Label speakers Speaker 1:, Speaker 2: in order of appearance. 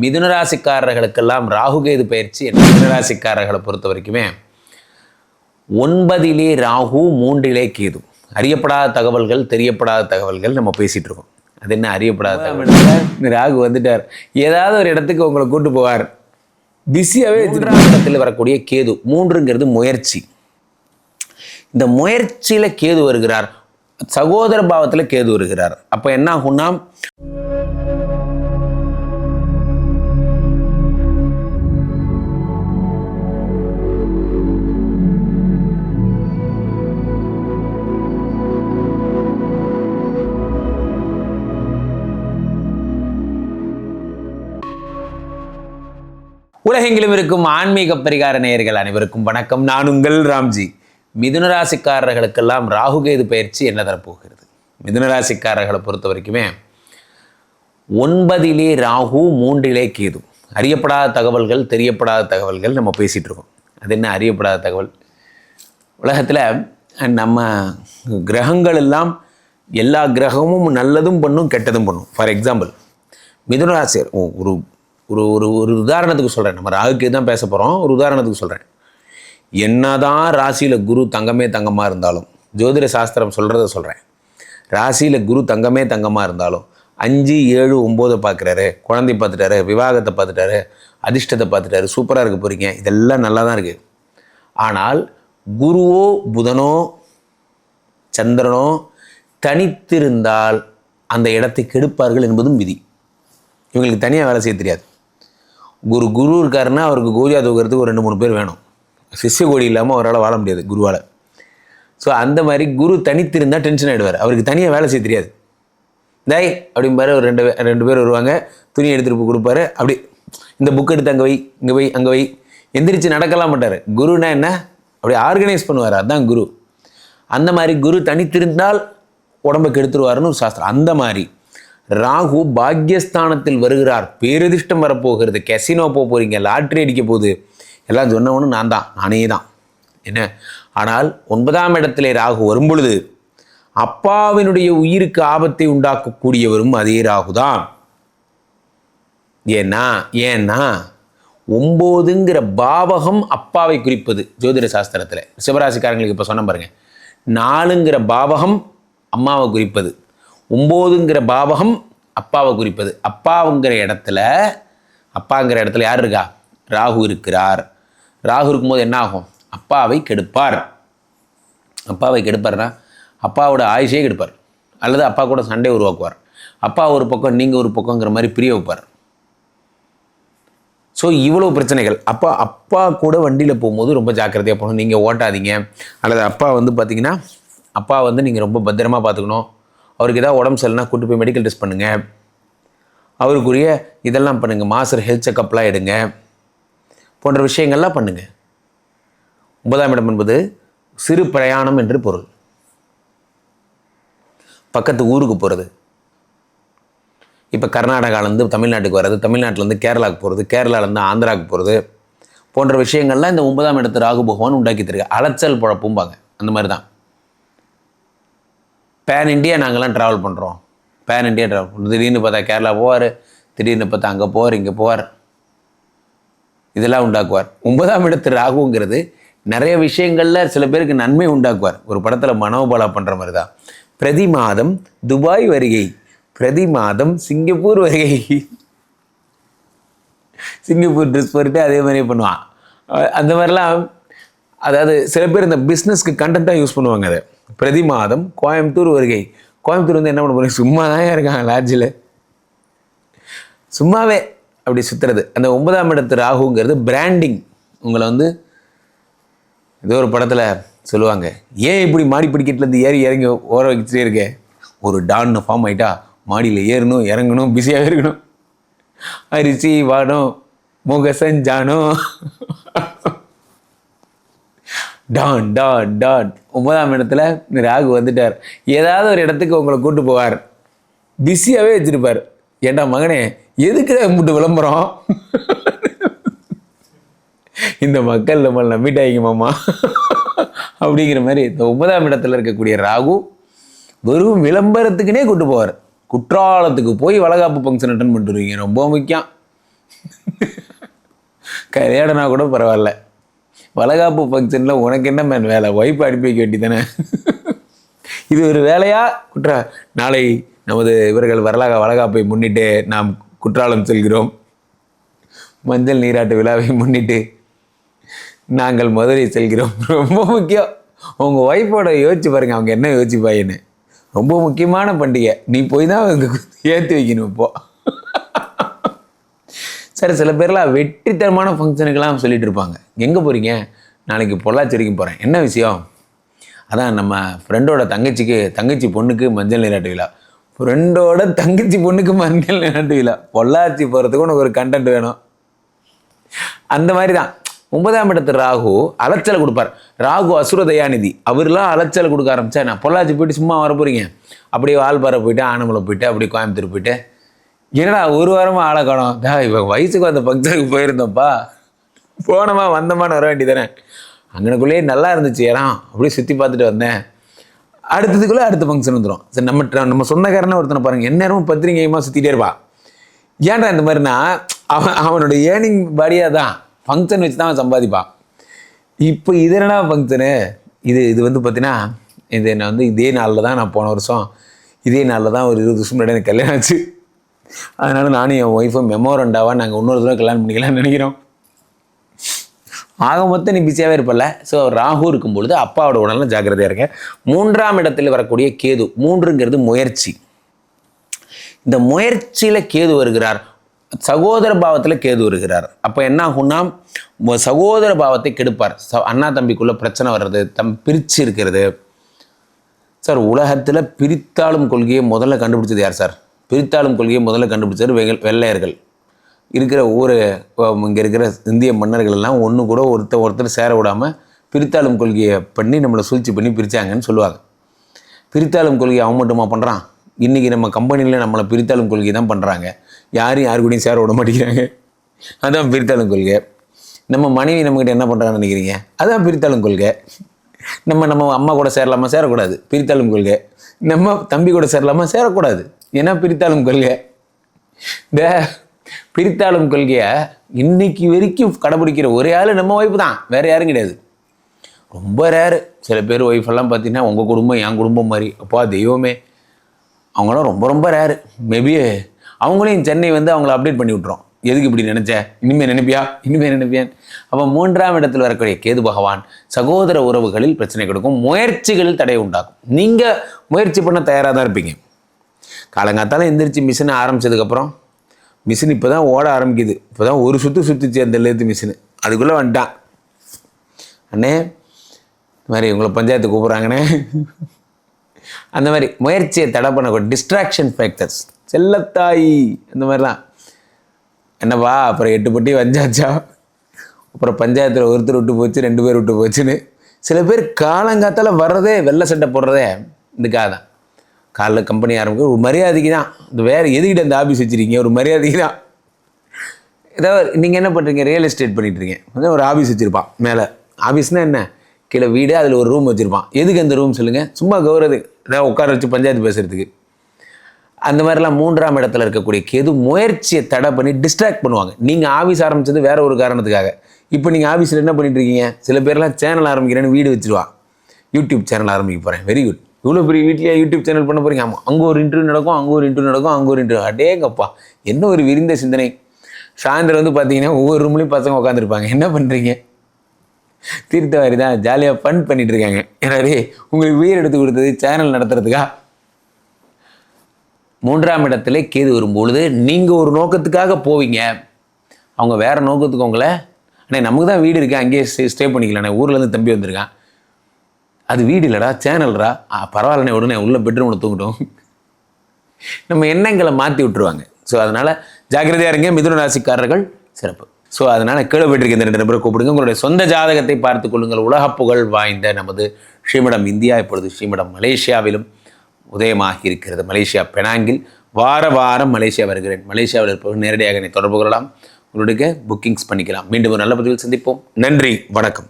Speaker 1: மிதுனராசிக்காரர்களுக்கெல்லாம் ராகுகேது பயிற்சி மிதுனராசிக்காரர்களை பொறுத்த வரைக்குமே ஒன்பதிலே ராகு மூன்றிலே கேது. அறியப்படாத தகவல்கள் தெரியப்படாத தகவல்கள் நம்ம பேசிகிட்டு இருக்கோம். அது என்ன அறியப்படாத ராகு வந்துட்டார். ஏதாவது ஒரு இடத்துக்கு உங்களை கூட்டு போவார். பிஸியாகவே இடத்துல வரக்கூடிய கேது. மூன்றுங்கிறது முயற்சி. இந்த முயற்சியில் கேது வருகிறார். சகோதர பாவத்தில் கேது வருகிறார். அப்போ என்ன ஆகும்னா உலகெங்கிலும் இருக்கும் ஆன்மீக பரிகார நேயர்கள் அனைவருக்கும் வணக்கம். நான் உங்கள் ராம்ஜி. மிதுன ராசிக்காரர்களுக்கெல்லாம் ராகுகேது பயிற்சி என்ன தரப்போகிறது? மிதுன ராசிக்காரர்களை பொறுத்த வரைக்குமே ஒன்பதிலே ராகு மூன்றிலே கேது. அறியப்படாத தகவல்கள் தெரியப்படாத தகவல்கள் நம்ம பேசிகிட்டு இருக்கோம். அது என்ன அறியப்படாத தகவல்? உலகத்தில் நம்ம கிரகங்கள் எல்லாம் எல்லா கிரகமும் நல்லதும் பண்ணும் கெட்டதும் பண்ணும். ஃபார் எக்ஸாம்பிள் மிதுனராசியர் ஒரு ஒரு ஒரு ஒரு உதாரணத்துக்கு சொல்கிறேன் நம்ம ராகுக்கு தான் பேச போகிறோம் ஒரு உதாரணத்துக்கு சொல்கிறேன் என்ன தான் ராசியில் குரு தங்கமே தங்கமாக இருந்தாலும் ஜோதிட சாஸ்திரம் சொல்கிறத சொல்கிறேன் ராசியில் குரு தங்கமே தங்கமாக இருந்தாலும் அஞ்சு ஏழு ஒம்போதை பார்க்குறாரு. குழந்தை பார்த்துட்டாரு விவாகத்தை பார்த்துட்டாரு அதிர்ஷ்டத்தை பார்த்துட்டாரு சூப்பராக இருக்க போகிறீங்க இதெல்லாம் நல்லா தான் இருக்குது ஆனால் குருவோ புதனோ சந்திரனோ தனித்திருந்தால் அந்த இடத்தை கெடுப்பார்கள் என்பதும் விதி. இவங்களுக்கு தனியாக வேலை செய்ய தெரியாது. குரு குரு இருக்காருன்னா அவருக்கு கோஜா தூக்கிறதுக்கு ஒரு ரெண்டு மூணு பேர் வேணும். சிஷ்ய கோடி இல்லாமல் அவரால் வாழ முடியாது குருவால். ஸோ அந்த மாதிரி குரு தனித்திருந்தால் டென்ஷன் ஆகிடுவார் அவருக்கு தனியாக வேலை செய்ய தெரியாது. தாய் அப்படிம்பாரு ஒரு ரெண்டு பே- ரெண்டு பேர் வருவாங்க. துணி எடுத்துகிட்டு போய் கொடுப்பாரு. அப்படி இந்த புக் எடுத்து அங்கே வை இங்கே வை அங்கே வை. எந்திரிச்சு நடக்கலாம் மாட்டார். குருனா என்ன? அப்படி ஆர்கனைஸ் பண்ணுவார். அதுதான் குரு. அந்த மாதிரி குரு தனித்திருந்தால் உடம்பை கெடுத்துருவாருன்னு ஒரு சாஸ்திரம். அந்த மாதிரி. ராகு பாக்யஸ்தானத்தில் வருகிறார். பேரதிர்ஷ்டம் வரப்போகிறது. கெசினோ போக போகிறீங்க லாட்ரி அடிக்க போகுது. எல்லாம் சொன்னவனு நான் தான். நானே தான். என்ன? ஆனால் ஒன்பதாம் இடத்திலே ராகு வரும் பொழுது அப்பாவினுடைய உயிருக்கு ஆபத்தை உண்டாக்கக்கூடியவரும் அதே ராகு தான். ஏன்னா ஏன்னா ஒம்போதுங்கிற பாவகம் அப்பாவை குறிப்பது. ஜோதிட சாஸ்திரத்தில். சிவராசிக்காரங்களுக்கு இப்போ சொன்ன பாருங்க. நாலுங்கிற பாவகம் அம்மாவை குறிப்பது. ஒம்போதுங்கிற பாவகம் அப்பாவை குறிப்பது. அப்பாவுங்கிற இடத்துல அப்பாங்கிற இடத்துல யார் இருக்கா? ராகு இருக்கிறார். ராகு இருக்கும்போது என்ன ஆகும் அப்பாவை கெடுப்பார். அப்பாவை கெடுப்பார்னா அப்பாவோட ஆயுஷே கெடுப்பார். அல்லது அப்பா கூட சண்டை உருவாக்குவார். அப்பா ஒரு பக்கம் நீங்கள் ஒரு பக்கங்கிற மாதிரி பிரிய வைப்பார். ஸோ இவ்வளோ பிரச்சனைகள். அப்பா அப்பா கூட வண்டியில் போகும்போது ரொம்ப ஜாக்கிரதையாக போகணும். நீங்கள் ஓட்டாதீங்க. அல்லது அப்பா வந்து பார்த்தீங்கன்னா அப்பா வந்து நீங்கள் ரொம்ப பத்திரமா பார்த்துக்கணும் அவருக்கு ஏதாவது உடம்பு சரியில்லைனா கூட்டு போய் மெடிக்கல் டெஸ்ட் பண்ணுங்கள் அவருக்குரிய இதெல்லாம் பண்ணுங்கள் மாஸ்டர் ஹெல்த் செக்கப்லாம் எடுங்க. போன்ற விஷயங்கள்லாம் பண்ணுங்கள் ஒன்பதாம் இடம் என்பது சிறு பிரயாணம் என்று பொருள். பக்கத்து ஊருக்கு போகிறது இப்போ கர்நாடகாலேருந்து தமிழ்நாட்டுக்கு வர்றது தமிழ்நாட்டிலேருந்து கேரளாவுக்கு போகிறது கேரளாவிலேருந்து ஆந்திராவுக்கு போகிறது போன்ற விஷயங்கள்லாம் இந்த ஒன்பதாம் இடத்து ராகு பகவான் உண்டாக்கி தருக அலைச்சல் பழப்பும்பாங்க. அந்த மாதிரி தான் பேன் இண்டியா நாங்கள்லாம் ட்ராவல் பண்ணுறோம் பேன் இண்டியா ட்ராவல் பண்ணுறோம் திடீர்னு பார்த்தா கேரளா போவார் திடீர்னு பார்த்தா அங்கே போவார் இங்கே போவார். இதெல்லாம் உண்டாக்குவார். ஒன்பதாம் இடத்து ராகுங்கிறது நிறைய விஷயங்களில் சில பேருக்கு நன்மை உண்டாக்குவார். ஒரு படத்தில் மனோபாலா பண்ணுற மாதிரி தான் பிரதி மாதம் துபாய் வருகை. பிரதி மாதம் சிங்கப்பூர் வருகை. சிங்கப்பூர் ட்ரெஸ் போட்டுட்டு அதே மாதிரியே பண்ணுவான். அந்த மாதிரிலாம் அதாவது சில பேர் இந்த பிஸ்னஸ்க்கு கண்டென்ட்டாக யூஸ் பண்ணுவாங்க அதை. பிரதி மாதம் கோயம்புத்தூர் வருகை. கோயம்புத்தூர் வந்து என்ன பண்ண போகிறீங்க சும்மா தான் இருக்காங்க லாட்ஜில் சும்மாவே அப்படி சுற்றுறது அந்த ஒன்பதாம் இடத்து ராகுங்கிறது பிராண்டிங் உங்களை வந்து ஏதோ ஒரு படத்தில் சொல்லுவாங்க. ஏன் இப்படி மாடி படிக்கட்டுலேருந்து ஏறி இறங்கி ஓர வச்சுட்டே இருக்க? ஒரு டான்னு ஃபார்ம் ஆகிட்டா மாடியில் ஏறணும் இறங்கணும் பிஸியாக இருக்கணும். அரிசி வாடும் முகசன் டான் டான் டான். ஒன்பதாம் இடத்துல இந்த ராகு வந்துட்டார். ஏதாவது ஒரு இடத்துக்கு உங்களை கூட்டு போவார். பிஸியாகவே வச்சுருப்பார். ஏண்டா மகனே எதுக்கு முட்டு விளம்பரம்? இந்த மக்கள் நம்ம நம்பிட்டாங்க மாமா. அப்படிங்கிற மாதிரி இந்த ஒன்பதாம் இடத்துல இருக்கக்கூடிய ராகு வெறும் விளம்பரத்துக்குனே கூட்டு போவார். குற்றாலத்துக்கு போய் வளகாப்பு ஃபங்க்ஷன் அட்டன் பண்ணிட்டுருவீங்க ரொம்ப முக்கியம். கல்யாணம்னா கூட பரவாயில்ல. வளகாப்பு ஃபங்க்ஷனில் உனக்கு என்ன மேன் வேலை? ஒய்ஃப் அனுப்பி வைக்க வேண்டியதானே இது ஒரு வேலையா? குற்ற நாளை நமது இவர்கள் வரலாக வளகாப்பை முன்னிட்டு நாம் குற்றாலம் செல்கிறோம். மஞ்சள் நீராட்டு விழாவை முன்னிட்டு நாங்கள் மதுரை செல்கிறோம். ரொம்ப முக்கியம். உங்கள் ஒய்ஃபோட யோசிச்சு பாருங்கள் அவங்க என்ன யோசிப்பாயின்னு ரொம்ப முக்கியமான பண்டிகை. நீ போய் தான் அவங்க ஏற்றி வைக்கணும் இப்போ. சரி சில பேர்லாம் வெற்றித்தரமான ஃபங்க்ஷனுக்கெல்லாம் சொல்லிட்டு இருப்பாங்க. எங்கே போகிறீங்க நாளைக்கு பொள்ளாச்சி வரைக்கும் போகிறேன் என்ன விஷயம்? அதான் நம்ம ஃப்ரெண்டோட தங்கச்சிக்கு தங்கச்சி பொண்ணுக்கு மஞ்சள் நீராட்டு விழா. ஃப்ரெண்டோட தங்கச்சி பொண்ணுக்கு மஞ்சள் நீராட்டு விழா. பொள்ளாச்சி போகிறதுக்கு உனக்கு ஒரு கண்டென்ட் வேணும். அந்த மாதிரி தான் ஒன்பதாம் இடத்து ராகு அலைச்சலை கொடுப்பார். ராகு அசுர தயாநிதி. அவர்லாம் அலைச்சல் கொடுக்க ஆரம்பிச்சா நான் பொள்ளாச்சி போயிட்டு சும்மா வர போகிறீங்க அப்படியே வால்பாறை போயிட்டு ஆனமலை போயிட்டு அப்படியே கோயம்புத்தூர் போயிட்டு என்னடா ஒரு வாரமாக ஆளை இப்போ வயசுக்கு அந்த ஃபங்க்ஷனுக்கு போயிருந்தோம்ப்பா. போனோமா வந்தோமான்னு வர வேண்டியதானே அங்கனக்குள்ளேயே நல்லா இருந்துச்சு இடம் அப்படியே சுற்றி பார்த்துட்டு வந்தேன். அடுத்ததுக்குள்ளே அடுத்த ஃபங்க்ஷன் வந்துடும் சரி நம்ம நம்ம சொந்தக்காரனை ஒருத்தனை பாருங்கள் எந்நேரமும் பத்திரிகையமாக சுற்றிட்டே இருப்பான் ஏன்டா இந்த மாதிரினா அவன் அவனோட ஏர்னிங் பாடியாக தான். ஃபங்க்ஷன் வச்சு தான் அவன் சம்பாதிப்பான் இப்போ இது என்னடா ஃபங்க்ஷனு இது இது வந்து பார்த்தீங்கன்னா இது என்ன வந்து இதே நாளில் தான் நான் போன வருஷம் இதே நாளில் தான் ஒரு இருபது வருஷம் முன்னாடி எனக்கு கல்யாணம் ஆச்சு. அதனால் நானும் என் ஒய்ஃபும் மெமோரண்டாவாக நாங்கள் இன்னொரு தடவை கல்யாணம் பண்ணிக்கலாம்னு நினைக்கிறோம். ஆக மொத்தம் நீ பிஸியாகவே இருப்பல ஸோ ராகு இருக்கும் பொழுது அப்பாவோட உடலில் ஜாக்கிரதையாக இருங்க. மூன்றாம் இடத்தில் வரக்கூடிய கேது மூன்றுங்கிறது முயற்சி. இந்த முயற்சியில் கேது வருகிறார். சகோதர பாவத்தில் கேது வருகிறார். அப்போ என்ன ஆகும்னா சகோதர பாவத்தை கெடுப்பார். ச அண்ணா தம்பிக்குள்ளே பிரச்சனை வர்றது தம் பிரித்து இருக்கிறது. சார் உலகத்தில் பிரித்தாளும் கொள்கையை முதல்ல கண்டுபிடிச்சது யார் சார்? பிரித்தாளும் கொள்கையை முதல்ல கண்டுபிடிச்சது வெகள் வெள்ளையர்கள். இருக்கிற ஊர் இங்கே இருக்கிற இந்திய மன்னர்கள் எல்லாம் ஒன்று கூட ஒருத்தர் ஒருத்தர் சேர விடாமல் பிரித்தாளும் கொள்கையை பண்ணி நம்மளை சூழ்ச்சி பண்ணி பிரித்தாங்கன்னு சொல்லுவாங்க. பிரித்தாளும் கொள்கையை அவன் மட்டுமா பண்ணுறான் இன்றைக்கி நம்ம கம்பெனியில் நம்மளை பிரித்தாளும் கொள்கை தான் பண்ணுறாங்க யாரும் யாரு கூடயும் சேர விட மாட்டேங்கிறாங்க. அதான் பிரித்தாளும் கொள்கை. நம்ம மனைவி நம்மக்கிட்ட என்ன பண்ணுறாங்கன்னு நினைக்கிறீங்க? அதான் பிரித்தாளும் கொள்கை. நம்ம நம்ம அம்மா கூட சேரலாமா? சேரக்கூடாது. பிரித்தாளும் கொள்கை. நம்ம தம்பி கூட சேரலாமா? சேரக்கூடாது. என்ன பிரித்தாளும் கொள்கை? இந்த பிரித்தாளும் கொள்கையை இன்னைக்கு வரைக்கும் கடைபிடிக்கிற ஒரே ஆள் நம்ம ஒய்ஃப் தான். வேறு யாரும் கிடையாது. ரொம்ப ரேரு சில பேர் ஒய்ஃப் எல்லாம் பார்த்தீங்கன்னா உங்கள் குடும்பம் என் குடும்பம் மாதிரி. அப்பா தெய்வமே. அவங்களாம் ரொம்ப ரொம்ப ரேரு மேபி அவங்களையும் சென்னை வந்து அவங்கள அப்டேட் பண்ணி விட்றோம் எதுக்கு இப்படி நினச்ச? இனிமேல் நினைப்பியா? இனிமேல் நினைப்பியான் அப்போ மூன்றாம் இடத்தில் வரக்கூடிய கேது பகவான் சகோதர உறவுகளில் பிரச்சனை கொடுக்கும். முயற்சிகளில் தடை உண்டாகும் நீங்கள் முயற்சி பண்ண தயாராக தான் இருப்பீங்க. காலங்காத்தால எந்திரிச்சு மிஷினை ஆரம்பிச்சதுக்கப்புறம் மிஷின் இப்போ தான் ஓட ஆரம்பிக்குது. இப்போ தான் ஒரு சுற்று சுற்றிச்சு அந்த லேத்து மிஷினு. அதுக்குள்ளே வந்துட்டான். அண்ணே இந்த மாதிரி உங்களை பஞ்சாயத்து கூப்பிட்றாங்கண்ணே. அந்த மாதிரி முயற்சியை தடை பண்ணக்கூடிய டிஸ்ட்ராக்ஷன் ஃபேக்டர்ஸ் செல்லத்தாய் அந்த மாதிரிலாம். என்னப்பா அப்புறம் எட்டு பட்டி வந்தாச்சா? அப்புறம் பஞ்சாயத்தில் ஒருத்தர் விட்டு போச்சு ரெண்டு பேர் விட்டு போச்சுன்னு. சில பேர் காலங்காத்தால் வர்றதே வெள்ளை சட்டை போடுறதே இதுக்காக தான் காலைல கம்பெனி ஆரம்பிக்க ஒரு மரியாதைக்கு தான். இந்த வேறு எதுக்கிட்ட இந்த ஆஃபீஸ் வச்சுருக்கீங்க? ஒரு மரியாதைக்கு தான். ஏதாவது நீங்கள் என்ன பண்ணுறீங்க ரியல் எஸ்டேட் பண்ணிகிட்ருக்கீங்க இருக்கீங்க. ஒரு ஆஃபீஸ் வச்சுருப்பான். மேலே. ஆஃபீஸ்னால் என்ன? கீழே வீடு அதில் ஒரு ரூம் வச்சுருப்பான். எதுக்கு அந்த ரூம் சொல்லுங்கள் சும்மா கௌரது. ஏதாவது உட்கார வச்சு பஞ்சாயத்து பேசுகிறதுக்கு அந்த மாதிரிலாம் மூன்றாம் இடத்துல இருக்கக்கூடிய கேது முயற்சியை தடை பண்ணி டிஸ்ட்ராக்ட் பண்ணுவாங்க. நீங்கள் ஆஃபீஸ் ஆரம்பித்தது வேற ஒரு காரணத்துக்காக. இப்போ நீங்கள் ஆஃபீஸில் என்ன பண்ணிட்டு இருக்கீங்க? சில பேர்லாம் சேனல் ஆரம்பிக்கிறேன்னு வீடு வச்சுருவான் யூடியூப் சேனல் ஆரம்பிக்க போகிறேன் வெரி குட் இவ்வளோ பெரிய வீட்லேயே யூடியூப் சேனல் பண்ண போகிறீங்க ஆமாம் அங்கே ஒரு இன்டர்வியூ நடக்கும் அங்கே ஒரு இன்டர்வியூ நடக்கும் அங்கே ஒரு இன்டர்வியூ அடேங்கப்பா. என்ன ஒரு விரிந்த சிந்தனை. சாயந்தரம் வந்து பார்த்தீங்கன்னா ஒவ்வொரு ரூம்லேயும் பசங்க உட்காந்துருப்பாங்க என்ன பண்ணுறீங்க தீர்த்தவாரி தான் ஜாலியாக ஃபன் பண்ணிட்டு இருக்காங்க. ஏன்னா உங்களுக்கு உயிர் எடுத்து கொடுத்தது சேனல் நடத்துறதுக்கா? மூன்றாம் இடத்துல கேது வரும்பொழுது நீங்கள் ஒரு நோக்கத்துக்காக போவீங்க. அவங்க வேறு நோக்கத்துக்கு உங்களை அண்ணே நமக்கு தான் வீடு இருக்குது அங்கேயே ஸ்டே ஸ்டே பண்ணிக்கலாண்ணே ஊர்லேருந்து தம்பி வந்திருக்கான். அது வீடு இல்லைடா சேனல்டா பரவாயில்லனே உடனே உள்ள பெட்ரூமில் தூங்கிட்டோம். நம்ம எண்ணங்களை மாற்றி விட்டுருவாங்க. ஸோ அதனால் ஜாக்கிரதையாக இருங்க மிதுன ராசிக்காரர்கள் சிறப்பு. ஸோ அதனால் கீழே போயிட்டு இந்த ரெண்டு நபரை கூப்பிடுங்க. உங்களுடைய சொந்த ஜாதகத்தை பார்த்து கொள்ளுங்கள். உலக புகழ் வாய்ந்த நமது ஸ்ரீமடம் இந்தியா இப்பொழுது ஸ்ரீமடம் மலேசியாவிலும் உதயமாகி இருக்கிறது. மலேசியா பெனாங்கில் வார வாரம் மலேசியா வருகிறேன். மலேசியாவில் இருப்பவர்கள் நேரடியாக என்னை தொடர்பு கொள்ளலாம். உங்களுடைய புக்கிங்ஸ் பண்ணிக்கலாம். மீண்டும் ஒரு நல்ல பதிவில் சந்திப்போம். நன்றி வணக்கம்.